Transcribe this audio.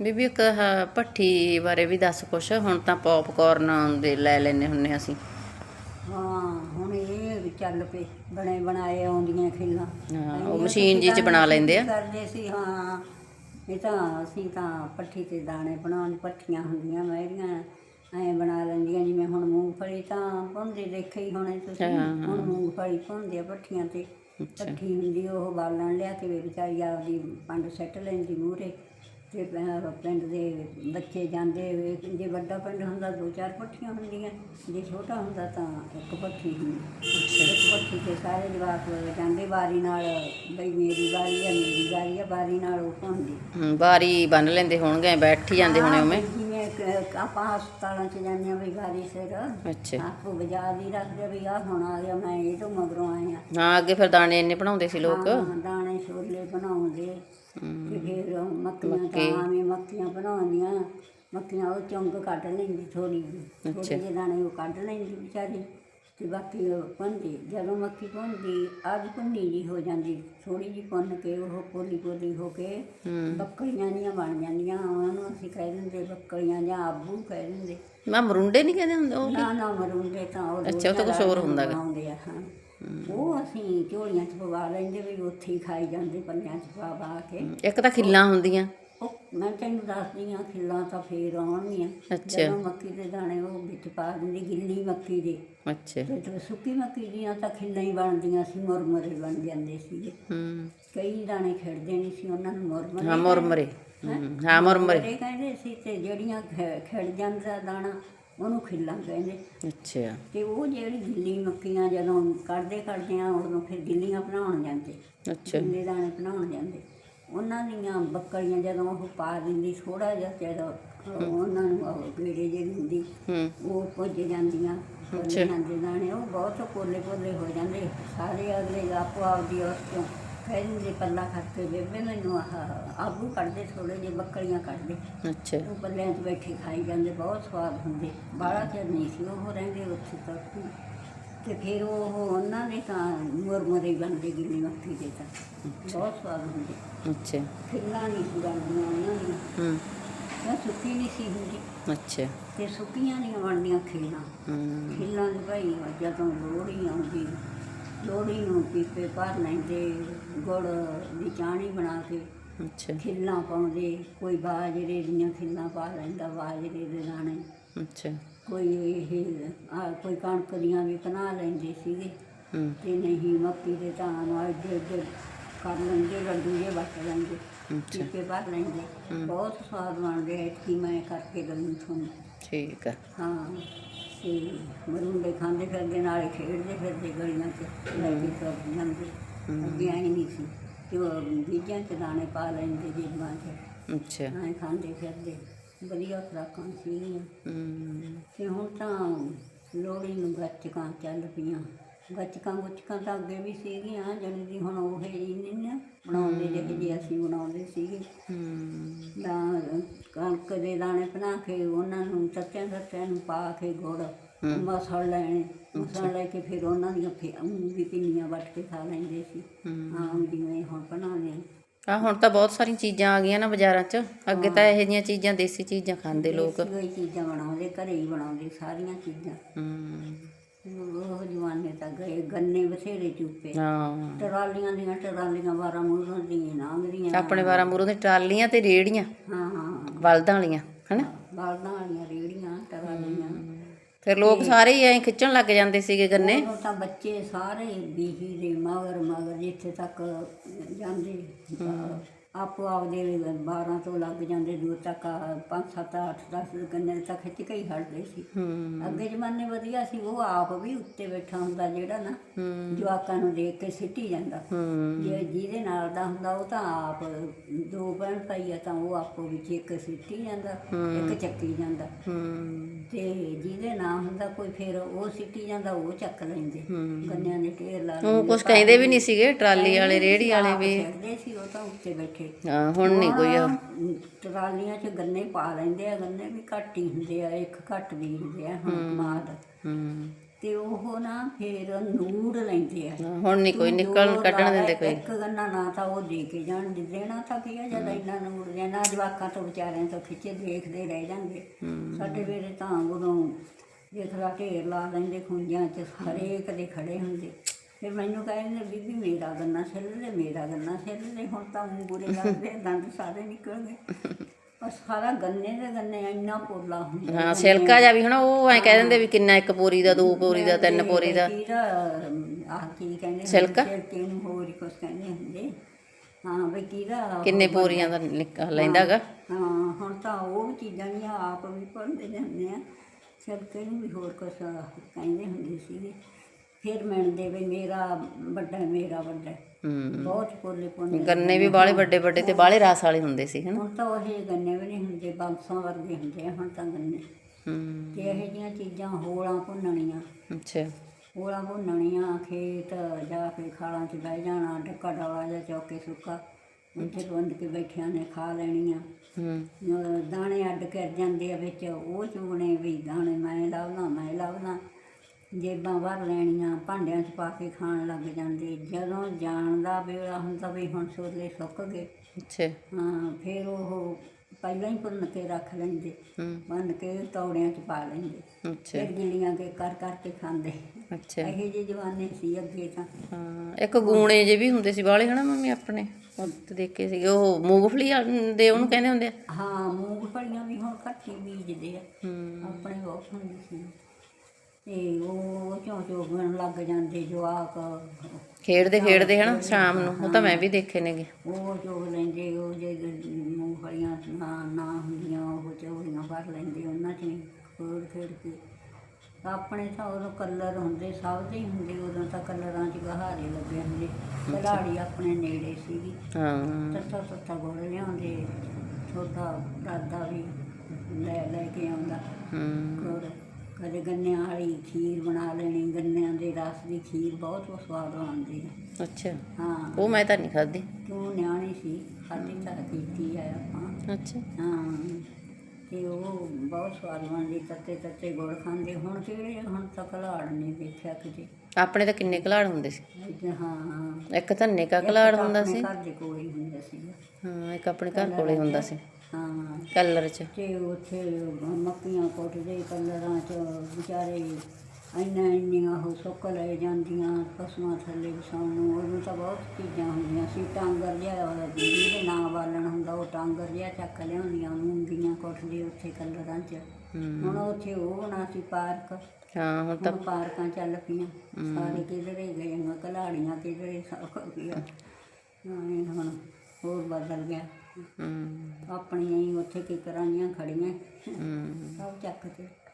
ਬੀਬੀ ਇੱਕ ਆਹ ਭੱਠੀ ਬਾਰੇ ਵੀ ਦੱਸ ਕੁਛ ਹੁਣ ਤਾਂ ਪੌਪਕਾਰਨ ਦੇ ਲੈ ਲੈਨੇ ਹੁੰਨੇ ਅਸੀਂ। ਹਾਂ ਹੁਣ ਇਹ ਵੀ ਚੱਲ ਪਏ ਬਣੇ ਬਣਾਏ ਆਉਂਦੀਆਂ ਖਿੱਲਾਂ। ਹਾਂ, ਉਹ ਮਸ਼ੀਨ ਜਿਹੀ 'ਚ ਬਣਾ ਲੈਂਦੇ ਆ। ਕਰਦੇ ਸੀ ਹਾਂ। ਇਹ ਤਾਂ ਅਸੀਂ ਤਾਂ ਪੱਠੀ ਤੇ ਦਾਣੇ ਬਣਾਉਣ ਪੱਠੀਆਂ ਹੁੰਦੀਆਂ ਮਹਿਰੀਆਂ ਐ ਬਣਾ ਲੈਂਦੀਆਂ ਜਿਵੇਂ ਹੁਣ ਮੂੰਗਫਲੀ ਤਾਂ ਭੁੰਨਦੇ ਦੇਖੇ ਹੀ ਹੋਣੇ ਤੁਸੀਂ। ਹਾਂ, ਹੁਣ ਮੂੰਗਫਲੀ ਭੁੰਨਦੇ ਆ ਪੱਠੀਆਂ ਤੇ। ਪੱਠੀ ਹੁੰਦੀ ਉਹ ਬਾਲਣ ਲਿਆ ਕੇ ਵਿਚਾਰੀ ਆਪਦੀ ਪੰਡ ਸੱਟ ਲੈਂਦੀ ਮੂਹਰੇ। ਤੇ ਪ- ਪਿੰਡ ਦੇ ਬੱਚੇ ਜਾਂਦੇ ਵੇ- ਜੇ ਵੱਡਾ ਪਿੰਡ ਹੁੰਦਾ ਦੋ ਚਾਰ ਪੱਠੀਆਂ ਹੁੰਦੀਆਂ ਜੇ ਛੋਟਾ ਹੁੰਦਾ ਤਾਂ ਇੱਕ ਪੱਠੀ ਹੁੰਦੀ। ਇੱਕ ਪੱਠੀ ਤੇ ਸਾਰੇ ਜਵਾਕ ਜਾਂਦੇ ਵਾਰੀ ਨਾਲ ਬਈ ਮੇਰੀ ਵਾਰੀ ਆ ਮੇਰੀ ਵਾਰੀ ਆ ਵਾਰੀ ਨਾਲ ਉਹ ਹਮ, ਬਾਰੀ ਬੰਨ ਲੈਂਦੇ ਹੋਣਗੇ ਬੈਠ ਹੀ ਜਾਂਦੇ ਹੋਣੇ ਉਵੇਂ। ਜਿਵੇਂ ਆਪਾਂ ਹਸਪਤਾਲਾਂ 'ਚ ਜਾਂਦੇ ਆ ਵੀ ਵਾਰੀ ਸਿਰ। ਅੱਛਾ। ਆਪੋ ਬਜਾ ਦੀ ਰੱਖਦੇ ਵੀ ਆ ਹੁਣ ਆ ਗਿਆ ਮੈਂ ਇਹ ਤੋਂ ਮਗਰੋਂ ਆਇਆ। ਹਾਂ ਅੱਗੇ ਫਿਰ ਦਾਣੇ ਇੰਨੇ ਬਣਾਉਂਦੇ ਸੀ ਲੋਕ। ਹਾਂ, ਦਾਣੇ ਛੋਲੇ ਬਣਾਉਂਦੇ। ਤੇ ਫਿਰ ਮੱਕੀਆਂ ਤਾਂ ਆਵੇਂ ਮੱਕੀਆਂ ਬਣਾਉਂਦੀਆਂ। ਮੱਕੀਆਂ ਉਹ ਚੁੰਗ ਕੱਢ ਲੈਂਦੀ ਥੋੜੀ ਜਿਹੀ। ਥੋੜੇ ਜਿਹੇ ਦਾਣੇ ਉਹ ਕੱਢ ਲੈਂਦੀ ਵਿਚਾਰੀ। ਤੇ ਬਾਕੀ ਉਹ ਭੁੰਨਦੀ। ਜਦੋਂ ਮੱਕੀ ਭੁੰਨਦੀ ਅੱਜ ਭੁੰਨੀ ਜੀ ਹੋ ਜਾਂਦੀ। ਥੋੜੀ ਜਿਹੀ ਭੁੰਨ ਕੇ ਉਹ ਪੋਲੀ ਪੋਲੀ ਹੋ ਕੇ ਹਮ। ਬੱਕਲੀਆਂ ਦੀਆਂ ਬਣ ਜਾਂਦੀਆਂ। ਉਹਨਾਂ ਨੂੰ ਅਸੀਂ ਕਹਿ ਦਿੰਦੇ ਬੱਕਲੀਆਂ ਜਾਂ ਆਬੂ ਕਹਿ ਦਿੰਦੇ। ਮੈਂ ਮਰੁੰਡੇ ਨਹੀਂ ਕਹਿੰਦੇ ਹੁੰਦੇ ਉਹ ਨਾ ਨਾ ਮਰੂੰਡੇ ਤਾਂ ਉਹ ਅੱਛਾ, ਉਹ ਤਾਂ ਕੁਛ ਹੋਰ ਹੁੰਦਾ ਆ ਹਾਂ। ਉਹ ਅਸੀਂ ਝੋਲੀਆਂ 'ਚ ਪਵਾ ਲੈਂਦੇ ਵੀ ਉੱਥੇ ਹੀ ਖਾਈ ਜਾਂਦੇ ਪੱਲਿਆਂ 'ਚ ਪਾ ਪਾ ਕੇ। ਇੱਕ ਤਾਂ ਖਿੱਲਾਂ ਹੁੰਦੀਆਂ। ਉਹ ਮੈਂ ਤੈਨੂੰ ਦੱਸਦੀ ਆ ਖਿੱਲਾਂ ਤਾਂ ਫੇਰ ਆਉਣਗੀਆਂ। ਅੱਛਾ। ਜਦੋਂ ਮੱਕੀ ਦੇ ਦਾਣੇ ਉਹ ਵਿੱਚ ਪਾ ਦਿੰਦੀ ਗਿੱਲੀ ਮੱਕੀ ਦੇ। ਅੱਛਾ। ਤੇ ਸੁੱਕੀ ਮੱਕੀ ਦੀਆਂ ਤਾਂ ਖਿੱਲਾਂ ਹੀ ਬਣਦੀਆਂ ਸੀ ਮੁਰਮਰੇ ਬਣ ਜਾਂਦੇ ਸੀਗੇ। ਹਮ ਕਈ ਦਾਣੇ ਖਿੜਦੇ ਨਹੀਂ ਸੀ ਉਹਨਾਂ ਨੂੰ ਮੁਰਮਰੇ ਹਾਂ ਮੁਰਮਰੇ। ਹਾਂ ਮੁਰਮਰੇ। ਮੁਰਮਰੇ ਕਹਿੰਦੇ ਸੀ ਤੇ ਜਿਹੜੀਆਂ ਖਿ- ਖਿੜ ਜਾਂਦਾ ਦਾਣਾ ਉਹਨੂੰ ਖਿੱਲਾਂ ਕਹਿੰਦੇ। ਅੱਛਾ। ਤੇ ਉਹ ਜਿਹੜੀ ਗਿੱਲੀ ਮੱਕੀਆਂ ਜਦੋਂ ਕੱਢਦੇ ਕੱਢਦੇ ਆ ਉਦੋਂ ਫਿਰ ਗਿੱਲੀਆਂ ਬਣਾਉਣ ਜਾਂਦੇ। ਅੱਛਾ। ਗਿੱਲੇ ਦਾਣੇ ਬਣਾਉਣ ਜਾਂਦੇ। ਉਹਨਾਂ ਦੀਆਂ ਬੱਕਰੀਆਂ ਜਦੋਂ ਉਹ ਪਾ ਦਿੰਦੀ ਥੋੜਾ ਜਿਹਾ ਚਿਰ ਉਹਨਾਂ ਨੂੰ ਉਹ ਗੇੜੇ ਜਿਹੀ ਹੁੰਦੀ ਉਹ ਪੁੱਜ ਜਾਂਦੀਆਂ। ਪੁੱਜ ਜਾਂਦੇ ਦਾਣੇ ਉਹ ਬਹੁਤ ਪੋਲੇ ਪੋਲੇ ਹੋ ਜਾਂਦੇ। ਸਾਰੇ ਅਗਲੇ ਆਪੋ ਆਪਦੀ ਉਸ ਤੋਂ ਕਹਿ ਦਿੰਦੇ ਪੱਲਾ ਕਰਕੇ ਬੇਬੇ ਮੈਨੂੰ ਆਹ ਆਬੂ ਕੱਢਦੇ ਥੋੜੇ ਜਿਹੇ ਬੱਕਰੀਆਂ ਕੱਢਦੇ। ਅੱਛਾ। ਉਹ ਪੱਲਿਆਂ 'ਚ ਬੈਠੇ ਖਾਈ ਜਾਂਦੇ ਬਹੁਤ ਸਵਾਦ ਹੁੰਦੇ। ਬਾਹਲਾ ਚਿਰ ਨਹੀਂ ਸੀ ਉਹ ਰਹਿੰਦੇ ਉੱਥੇ ਤੱਕ ਹੀ। ਤੇ ਫਿਰ ਉਹ ਉਹਨਾਂ ਦੇ ਤਾਂ ਮੁਰਮੁਰੇ ਬਣਦੇ ਗਿੱਲੀ ਮੱਕੀ ਦੇ ਤਾਂ। ਬਹੁਤ ਸਵਾਦ ਹੁੰਦੇ। ਅੱਛਾ। ਖਿੱਲਾਂ ਨਹੀਂ ਸੀ ਬਣਦੀਆਂ ਉਹਨਾਂ ਉਹ ਸੁੱਕੀ ਨਹੀਂ ਸੀ ਹੁੰਦੀ। ਅੱਛਾ। ਤੇ ਸੁੱਕੀਆਂ ਨਹੀਂ ਬਣਦੀਆਂ ਖਿੱਲਾਂ। ਹਮ ਖਿੱਲਾਂ ਦੀ ਭਾਈ ਜਦੋਂ ਲੋਹੜੀ ਆਉਂਦੀ। ਲੋਹੜੀ ਨੂੰ ਪੀਪੇ ਭਰ ਲੈਂਦੇ ਗੁੜ ਦੀ ਚਾਣੀ ਬਣਾ ਕੇ ਅੱਛਾ। ਖਿੱਲਾਂ ਪਾਉਂਦੇ ਕੋਈ ਬਾਜਰੇ ਦੀਆਂ ਖਿੱਲਾਂ ਪਾ ਲੈਂਦਾ ਬਾਜਰੇ ਦੇ ਦਾਣੇ। ਅੱਛਾ। ਕੋਈ ਇਹ ਆ ਕੋਈ ਕਣਕ ਦੀਆਂ ਵੀ ਬਣਾ ਲੈਂਦੇ ਸੀਗੇ। ਤੇ ਨਹੀਂ ਮੱਕੀ ਦੇ ਤਾਂ ਅੱਗੇ ਅੱਗੇ ਕਰ ਲੈਂਦੇ ਲੱਡੂ ਜੇ ਵੱਟ ਲੈਂਦੇ। ਟੀਕੇ ਭਰ ਲੈਂਦੇ। ਬਹੁਤ ਸਵਾਦ ਬਣਦੇ ਐ ਕਿ ਮੈਂ ਕਰਕੇ ਦਊਂ ਤੁਹਾਨੂੰ। ਠੀਕ ਆ। ਹਾਂ ਤੇ ਮਰੂੰਡੇ ਖਾਂਦੇ ਫਿਰਦੇ ਨਾਲੇ ਖੇਡਦੇ ਫਿਰਦੇ ਗਲੀਆਂ 'ਚ ਲੈ ਕੇ ਤੁਰ ਜਾਂਦੇ ਅੱਗੇ ਆਈ ਨਹੀਂ ਸੀ ਤੇ ਉਹ ਬੀਜਾਂ 'ਚ ਦਾਣੇ ਪਾ ਲੈਂਦੇ ਜੇਬਾਂ 'ਚ। ਅੱਛਾ। ਐਂ ਖਾਂਦੇ ਫਿਰਦੇ ਵਧੀਆ ਖੁਰਾਕਾਂ ਹਮ ਤੇ ਹੁਣ ਤਾਂ ਲੋਹੜੀ ਨੂੰ ਗੱਚਕਾਂ ਚੱਲ ਪਈਆਂ। ਗੱਚਕਾਂ ਗੁੱਚਕਾਂ ਤਾਂ ਅੱਗੇ ਵੀ ਸੀਗੀਆਂ ਜਾਣੀ ਦੀ ਹੁਣ ਉਹ ਹੀ ਨਹੀਂ ਨਾ ਬਣਾਉਂਦੇ ਜਿਹੇ ਜਿਹੇ ਅਸੀਂ ਬਣਾਉਂਦੇ ਸੀਗੇ। ਹਮ ਤਾਂ ਕਣਕ ਦੇ ਦਾਣੇ ਬਣਾ ਕੇ ਉਹਨਾਂ ਨੂੰ ਚੱਚਿਆਂ ਚੱਚਿਆਂ ਨੂੰ ਪਾ ਕੇ ਗੁੜ ਮਸਲ ਲੈਣੇ ਮਸਲ ਲੈ ਕੇ ਫਿਰ ਉਹਨਾਂ ਦੀਆਂ ਫਿਰ ਊਂ ਵੀ ਪਿੰਨੀਆਂ ਵੱਟ ਕੇ ਖਾ ਲੈਂਦੇ ਸੀ। ਆਮ ਜਿਵੇਂ ਹੁਣ ਬਣਾਉਂਦੇ ਆ। ਆ ਹੁਣ ਤਾਂ ਬਹੁਤ ਸਾਰੀਆਂ ਚੀਜ਼ਾਂ ਆ ਗਈਆਂ ਨਾ ਬਾਜ਼ਾਰਾਂ 'ਚ। ਅੱਗੇ ਤਾਂ ਇਹੋ ਜਿਹੀਆਂ ਚੀਜ਼ਾਂ ਦੇਸੀ ਚੀਜ਼ਾਂ ਖਾਂਦੇ ਲੋਕ। ਹੋਈ ਚੀਜ਼ਾਂ ਬਣਾਉਂਦੇ ਘਰੇ ਹੀ ਬਣਾਉਂਦੇ ਸਾਰੀਆਂ ਚੀਜ਼ਾਂ। ਉਹ ਜਵਾਨੇ ਤਾਂ ਗਏ ਗੰਨੇ ਬਥੇਰੇ ਚੁੱਪੇ। ਹਾਂ। ਟਰਾਲੀਆਂ ਦੀਆਂ ਟਰਾਲੀਆਂ ਬਾਰਾਂ ਮੂਹਰਾਂ ਦੀਆਂ ਲੰਘਦੀਆਂ ਆਪਣੇ ਵਾਰਾਂ ਮੂਰੋਂ ਦੇ ਟਰਾਲੀਆਂ ਤੇ ਰੇੜੀਆਂ ਹਾਂ ਹਾਂ। ਬਲਦਾਂ ਵਾਲੀਆਂ ਹਨਾ? ਬਾਲਦਾਂ ਵਾਲੀਆਂ ਰੇੜੀਆਂ ਟਰਾਲੀਆਂ। ਫਿਰ ਲੋਕ ਸਾਰੇ ਹੀ ਐਂ ਖਿੱਚਣ ਲੱਗ ਜਾਂਦੇ ਸੀਗੇ ਗੰਨੇ। ਉਦੋਂ ਤਾਂ ਬੱਚੇ ਸਾਰੇ ਬੀਹੀ ਦੇ ਮਗਰ ਮਗਰ ਜਿੱਥੇ ਤੱਕ ਜਾਂਦੇ ਆਪੋ ਆਪਦੇ 12 ਤੋਂ ਲੱਗ ਜਾਂਦੇ ਦੂਰ ਤੱਕ 5 7 8 10 ਗੰਨੇ ਤੱਕ ਖਿੱਚ ਕੇ ਹੀ ਹਟਦੇ ਸੀ। ਅੱਗੇ ਜ਼ਮਾਨੇ ਵਧੀਆ ਸੀ ਉਹ ਆਪ ਵੀ ਉੱਤੇ ਬੈਠਾ ਹੁੰਦਾ ਜਿਹੜਾ ਨਾ ਜਵਾਕਾਂ ਨੂੰ ਦੇਖ ਕੇ ਸਿੱਟੀ ਜਾਂਦਾ। ਜੇ ਜਿਹਦੇ ਨਾਲ ਦਾ ਹੁੰਦਾ ਉਹ ਤਾਂ ਆਪ ਦੋ ਭੈਣ ਭਾਈ ਆ ਤਾਂ ਉਹ ਆਪੋ ਵਿੱਚ ਇੱਕ ਸਿੱਟੀ ਜਾਂਦਾ ਇੱਕ ਚੱਕੀ ਜਾਂਦਾ। ਤੇ ਜਿਹਦੇ ਨਾ ਹੁੰਦਾ ਕੋਈ ਫਿਰ ਉਹ ਸਿੱਟੀ ਜਾਂਦਾ ਉਹ ਚੱਕ ਲੈਂਦੇ। ਗੰਨਿਆਂ ਦੇ ਢੇਰ ਲਾ ਉਹ ਕੁਝ ਕਹਿੰਦੇ ਵੀ ਨਹੀਂ ਸੀਗੇ ਟਰਾਲੀ ਵਾਲੇ ਰੇੜੀ ਵਾਲੇ ਵੀ। ਸਿੱਟਦੇ ਸੀ ਉਹ ਤਾਂ ਉੱਤੇ ਬੈਠੇ। ਹਾਂ ਹੁਣ ਨਹੀਂ ਕੋਈ ਆ। ਟਰਾਲੀਆਂ 'ਚ ਗੰਨੇ ਪਾ ਲੈਂਦੇ ਆ ਗੰਨੇ ਵੀ ਘੱਟ ਹੀ ਹੁੰਦੇ ਆ ਇੱਕ ਘੱਟ ਬੀਜਦੇ ਆ ਹੁਣ ਮਾਦ ਹਮ ਤੇ ਉਹ ਨਾ ਫੇਰ ਨੂੜ ਲੈਂਦੇ ਆ। ਹੁਣ ਨਹੀਂ ਕੋਈ ਨਿਕਲ ਜੋ ਕੱਢਣ ਲਾ ਦਿੰਦੇ ਕੋਈ। ਇੱਕ ਗੰਨਾ ਨਾ ਤਾਂ ਉਹ ਦੇ ਕੇ ਜਾਣ ਦੇਣਾ ਤਾਂ ਕੀ ਆ ਜਦ ਇੰਨਾ ਨੂੜ ਦੇਣਾ ਜਵਾਕਾਂ ਤੋਂ ਵਿਚਾਰਿਆਂ ਤੋਂ ਖਿੱਚੇ ਦੇਖਦੇ ਰਹਿ ਜਾਂਦੇ। ਸਾਡੇ ਵੇਲੇ ਤਾਂ ਉਦੋਂ ਦੇਖਦਾ ਢੇਰ ਲਾ ਲੈਂਦੇ ਖੁੰਝਾਂ ਚ ਹਰੇਕ ਦੇ ਖੜੇ ਹੁੰਦੇ। ਫਿਰ ਮੈਨੂੰ ਕਹਿੰਦੇ ਬੀਬੀ ਮੇਰਾ ਗੰਨਾ ਛਿੱਲ ਦੇ ਮੇਰਾ ਗੰਨਾ ਛਿੱਲ ਦੇ। ਹੁਣ ਤਾਂ ਊਂ ਬੁਰੇ ਲੱਗਦੇ ਦੰਦ ਸਾਰੇ ਨਿਕਲ ਗਏ। ਪਰ ਸਾਰਾ ਗੰਨੇ ਦੇ ਗੰਨੇ ਇੰਨਾ ਪੋਲਾ ਹੁੰਦਾ ਹਾਂ ਸਿਲਕਾ ਜਾ ਵੀ ਹਨਾ ਉਹ ਐ ਕਹਿ ਦਿੰਦੇ ਵੀ ਕਿੰਨਾ ਇੱਕ ਪੋਰੀ ਦਾ ਦੋ ਪੋਰੀ ਦਾ ਤਿੰਨ ਪੋਰੀ ਦਾ। ਕੀ ਕਹਿੰਦੇ ਨੂੰ ਹੋਰ ਹੀ ਕੁਛ ਕਹਿੰਦੇ ਹੁੰਦੇ। ਹਾਂ ਵੀ ਕਿਹਦਾ ਕਿੰਨੇ ਪੋਰੀਆਂ ਦਾ ਨਿਕ- ਲੈਂਦਾਗਾ ਹਾਂ ਹੁਣ ਤਾਂ ਉਹ ਵੀ ਚੀਜ਼ਾਂ ਨਹੀਂ ਆਪ ਵੀ ਭਰਦੇ ਜਾਂਦੇ ਆ। ਛਿਲਕੇ ਨੂੰ ਵੀ ਹੋਰ ਕੁਛ ਕਹਿੰਦੇ ਹੁੰਦੇ ਸੀਗੇ। ਫਿਰ ਮਿਲਦੇ ਵੀ ਮੇਰਾ ਵੱਡਾ ਮੇਰਾ ਵੱਡਾ। ਹੂੰ। ਬਹੁਤ ਪੋਲੇ ਪੁੰਨੇ ਗੰਨੇ ਵੀ ਬਾਲੇ ਵੱਡੇ ਵੱਡੇ ਤੇ ਬਾਲੇ ਰਾਸ ਵਾਲੇ ਹੁੰਦੇ ਸੀ ਹਨਾ? ਹੁਣ ਤਾਂ ਉਹ ਗੰਨੇ ਵੀ ਨਹੀਂ ਹੁੰਦੇ ਬਾਂਸਾਂ ਵਰਗੇ ਹੁੰਦੇ ਆ ਹੁਣ ਤਾਂ ਗੰਨੇ। ਹੂੰ। ਤੇ ਇਹੋ ਜਿਹੀਆਂ ਚੀਜ਼ਾਂ ਹੋਲਾਂ ਭੁੰਨਣੀਆਂ। ਅੱਛਾ। ਹੋਲਾਂ ਭੁੰਨਣੀਆਂ ਖੇਤ ਜਾ ਕੇ ਖਾਲਾਂ 'ਚ ਬਹਿ ਜਾਣਾ ਡੱਕਾ ਡਾਲਾ ਜਾਂ ਚੌਕੇ ਸੁੱਕਾ ਉੱਥੇ ਬੰਦ ਕੇ ਬੈਠਿਆਂ ਨੇ ਖਾ ਲੈਣੀਆਂ। ਹੂੰ। ਅਹ ਦਾਣੇ ਅੱਡ ਕਰ ਜਾਂਦੇ ਆ ਵਿੱਚ ਉਹ ਚੁਗਣੇ ਵੀ ਦਾਣੇ ਮੈਂ ਲਾਉਣਾ ਮੈਂ ਲਾਉਣਾ। ਜੇਬਾਂ ਭਰ ਲੈਣੀਆਂ ਭਾਂਡਿਆਂ 'ਚ ਪਾ ਕੇ ਖਾਣ ਲੱਗ ਜਾਂਦੇ। ਜਦੋਂ ਜਾਣ ਦਾ ਵੇਲਾ ਹੁੰਦਾ ਵੀ ਹੁਣ ਛੋਲੇ ਸੁੱਕ ਗਏ ਅੱਛਾ। ਹਾਂ ਫਿਰ ਉਹ ਪਹਿਲਾਂ ਹੀ ਭੁੰਨ ਕੇ ਰੱਖ ਲੈਂਦੇ। ਬੰਨ ਕੇ ਤੌੜਿਆਂ 'ਚ ਪਾ ਲੈਂਦੇ। ਅੱਛਾ। ਫਿਰ ਗਿੱਲੀਆਂ ਕੇ ਕਰ ਕਰਕੇ ਖਾਂਦੇ। ਅੱਛਾ। ਇਹੋ ਜਿਹੇ ਜਵਾਨੇ ਸੀ ਅੱਗੇ ਤਾਂ। ਹਾਂ ਇੱਕ ਗੂਣੇ ਜੇ ਵੀ ਹੁੰਦੇ ਸੀ ਬਾਲੇ ਹਨਾ ਮੰਮੀ ਆਪਣੇ? ਉਹ ਦੇਖੇ ਸੀਗੇ ਉਹ ਮੂੰਗਫਲੀ ਦੇ ਉਹਨੂੰ ਕਹਿੰਦੇ ਹੁੰਦੇ ਆ? ਹਾਂ ਮੂੰਗਫਲੀਆਂ ਵੀ ਹੁਣ ਘੱਟ ਹੀ ਬੀਜਦੇ ਆ। ਆਪਣੇ ਬਹੁਤ ਹੁੰਦੇ ਸੀ। ਤੇ ਉਹ ਚੋਂ ਚੋਗਣ ਲੱਗ ਜਾਂਦੇ ਜਵਾਕ। ਖੇਡਦੇ ਖੇਡਦੇ ਹਨਾ ਸ਼ਾਮ ਨੂੰ। ਉਹ ਤਾਂ ਮੈਂ ਵੀ ਦੇਖੇ ਨੇਗੇ। ਉਹ ਚੋਗ ਲੈਂਦੇ ਉਹ ਜੇ ਮੂੰਗਫਲੀਆਂ ਨਾ ਨਾ ਹੁੰਦੀਆਂ ਉਹ ਚੋਗੀਆਂ ਭਰ ਲੈਂਦੇ ਉਹਨਾਂ 'ਚ ਖੇਡ ਖੇਡ ਕੇ। ਆਪਣੇ ਤਾਂ ਉਦੋਂ ਕਲਰ ਹੁੰਦੇ ਸਭ ਦੇ ਹੀ ਹੁੰਦੇ ਉਦੋਂ ਤਾਂ ਕਲਰਾਂ 'ਚ ਗਹਾਰੇ ਲੱਗੇ ਹੁੰਦੇ। ਖਿਡਾਰੀ ਆਪਣੇ ਨੇੜੇ ਸੀਗੀ। ਹਾਂ। ਤੱਤਾ ਤੱਤਾ ਗੁੜ ਲਿਆਉਂਦੇ ਛੋਟਾ ਦਾਦਾ ਵੀ ਲੈ ਲੈ ਕੇ ਆਉਂਦਾ। ਹੂੰ। ਕਦੇ ਗੰਨਿਆਂ ਵਾਲੀ ਖੀਰ ਬਣਾ ਲੈਣੀ ਗੰਨਿਆਂ ਦੇ ਰਸ ਦੀ ਖੀਰ ਬਹੁਤ ਸਵਾਦ ਆਉਂਦੀ ਹੈ। ਅੱਛਾ। ਹਾਂ। ਉਹ ਮੈਂ ਤਾਂ ਨਹੀਂ ਖਾਧੀ। ਤੂੰ ਨਿਆਣੀ ਸੀ ਖਾਦੀ ਤਾਂ ਕੀਤੀ ਆ ਆਪਾਂ। ਅੱਛਾ। ਹਾਂ। ਤੇ ਉਹ ਬਹੁਤ ਸਵਾਦ ਬਣਦੀ ਤੱਤੇ ਤੱਤੇ ਗੁੜ ਖਾਂਦੇ। ਹੁਣ ਕਿਹੜੇ ਹੁਣ ਤਾਂ ਘਲਾੜ ਨਹੀਂ ਦੇਖਿਆ ਕਿਤੇ। ਆਪਣੇ ਤਾਂ ਕਿੰਨੇ ਘਲਾੜ ਹੁੰਦੇ ਸੀ? ਇੱਥੇ ਹਾਂ। ਇੱਕ ਧੰਨੇ ਕਾ ਘਲਾੜ ਹੁੰਦਾ ਸੀ। ਘਰ ਦੇ ਕੋਲ ਹੀ ਹੁੰਦਾ ਸੀਗਾ। ਹਾਂ ਇੱਕ ਆਪਣੇ ਘਰ ਕੋਲੇ ਹੁੰਦਾ ਸੀ। ਹਾਂ। ਕਲਰ ਚ। ਤੇ ਉੱਥੇ ਮੱਕੀਆਂ ਕੁੱਟਦੇ ਕਲਰਾਂ ਚ ਵਿਚਾਰੇ ਇੰਨਾ ਇੰਨੀਆਂ ਉਹ ਸੁੱਕ ਲੈ ਜਾਂਦੀਆਂ ਪਸ਼ੂਆਂ ਥੱਲੇ ਵਿਛਾਉਣ ਨੂੰ। ਉਹਨੂੰ ਤਾਂ ਬਹੁਤ ਚੀਜ਼ਾਂ ਹੁੰਦੀਆਂ ਸੀ। ਟਾਂਗਰ ਜਿਹਾ ਜਿਹਦੇ ਨਾਂ ਬਾਲਣ ਹੁੰਦਾ ਉਹ ਟਾਂਗਰ ਜਿਹਾ ਚੱਕ ਲਿਆਉਂਦੀਆਂ ਮੂੰਗੀਆਂ ਕੁੱਟਦੇ ਉੱਥੇ ਕਲਰਾਂ ਚ। ਹੂੰ। ਹੁਣ ਉੱਥੇ ਉਹ ਬਣਾ ਸੀ ਪਾਰਕ। ਹਾਂ ਹੁਣ ਤਾਂ ਪਾਰਕਾਂ ਚੱਲ ਪਈਆਂ। ਸਾਰੇ ਕਿਧਰੇ ਗਏ ਨੇ ਕਲਾੜੀਆਂ ਕਿਧਰੇ ਸਭ ਗਿਆ ਹਾਂ ਹੁਣ ਹੋਰ ਬਦਲ ਗਿਆ। ਹੂੰ। ਆਪਣੀਆਂ ਹੀ ਉੱਥੇ ਕਿਕਰਾਂ ਜੀਆਂ ਖੜੀਆਂ। ਹੂੰ। ਸਭ ਚੱਕ ਕੇ।